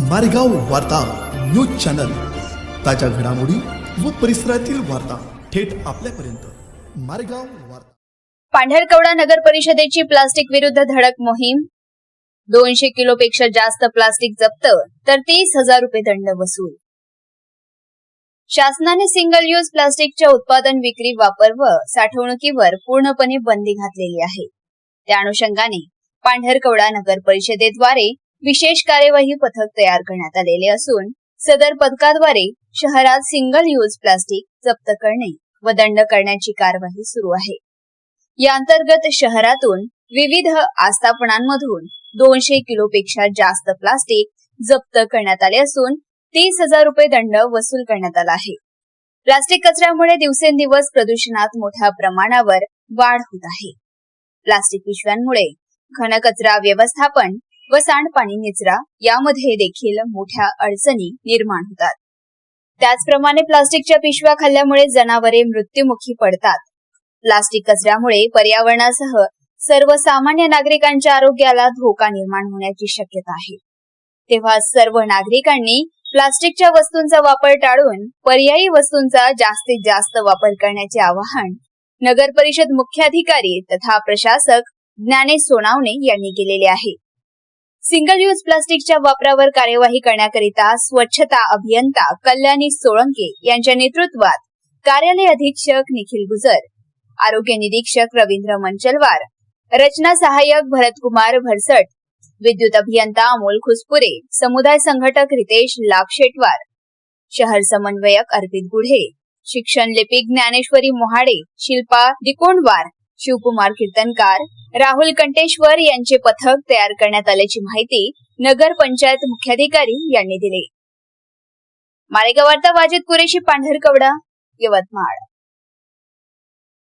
मारेगाव वार्ता news channel. ताज्या घडामोडी व परिसरातील वार्ता थेट आपल्यापर्यंत. मारेगाव वार्ता. पांढरकवडा नगर परिषदेची प्लास्टिक विरुद्ध धडक मोहीम. दोनशे किलोपेक्षा जास्त प्लास्टिक जप्त तर तीस हजार रुपये दंड वसूल. शासनाने सिंगल यूज प्लास्टिकच्या उत्पादन विक्री वापर व साठवणुकीवर पूर्णपणे बंदी घातलेली आहे. त्या अनुषंगाने पांढरकवडा नगर परिषदेद्वारे विशेष कार्यवाही पथक तयार करण्यात आलेले असून सदर पथकाद्वारे शहरात सिंगल यूज प्लास्टिक जप्त करणे व दंड करण्याची कारवाई सुरू आहे. या अंतर्गत शहरातून विविध आस्थापनांमधून दोनशे किलोपेक्षा जास्त प्लास्टिक जप्त करण्यात आले असून तीस हजार रुपये दंड वसूल करण्यात आला आहे. प्लास्टिक कचऱ्यामुळे दिवसेंदिवस प्रदूषणात मोठ्या प्रमाणावर वाढ होत आहे. प्लास्टिक पिशव्यांमुळे घनकचरा व्यवस्थापन व सांडपाणी निचरा यामध्ये देखील मोठ्या अडचणी निर्माण होतात. त्याचप्रमाणे प्लास्टिकच्या पिशव्या खाल्ल्यामुळे जनावरे मृत्युमुखी पडतात. प्लास्टिक कचऱ्यामुळे पर्यावरणासह सर्वसामान्य नागरिकांच्या आरोग्याला धोका निर्माण होण्याची शक्यता आहे. तेव्हा सर्व नागरिकांनी प्लास्टिकच्या वस्तूंचा वापर टाळून पर्यायी वस्तूंचा जास्तीत जास्त वापर करण्याचे आवाहन नगर परिषद मुख्याधिकारी तथा प्रशासक ज्ञानेश सोनावणे यांनी केलेले आहे. सिंगल यूज प्लास्टिकच्या वापरावर कार्यवाही करण्याकरिता स्वच्छता अभियंता कल्याणी सोळंके यांच्या नेतृत्वात कार्यालय अधीक्षक निखिल गुजर आरोग्य निरीक्षक रवींद्र मंचलवार रचना सहाय्यक भरतकुमार भरसट विद्युत अभियंता अमोल खुसपुरे समुदाय संघटक रितेश लाभशेटवार शहर समन्वयक अर्पित गुढे शिक्षण लिपिक ज्ञानेश्वरी मोहाडे शिल्पा डिकोंडवार शिवकुमार कीर्तनकार राहुल कंटेश्वर यांचे पथक तयार करण्यात आल्याची माहिती नगर पंचायत मुख्याधिकारी यांनी दिली. मालेगाव वार्ता वाजिद कुरेशी पांढरकवडा यवतमाळ.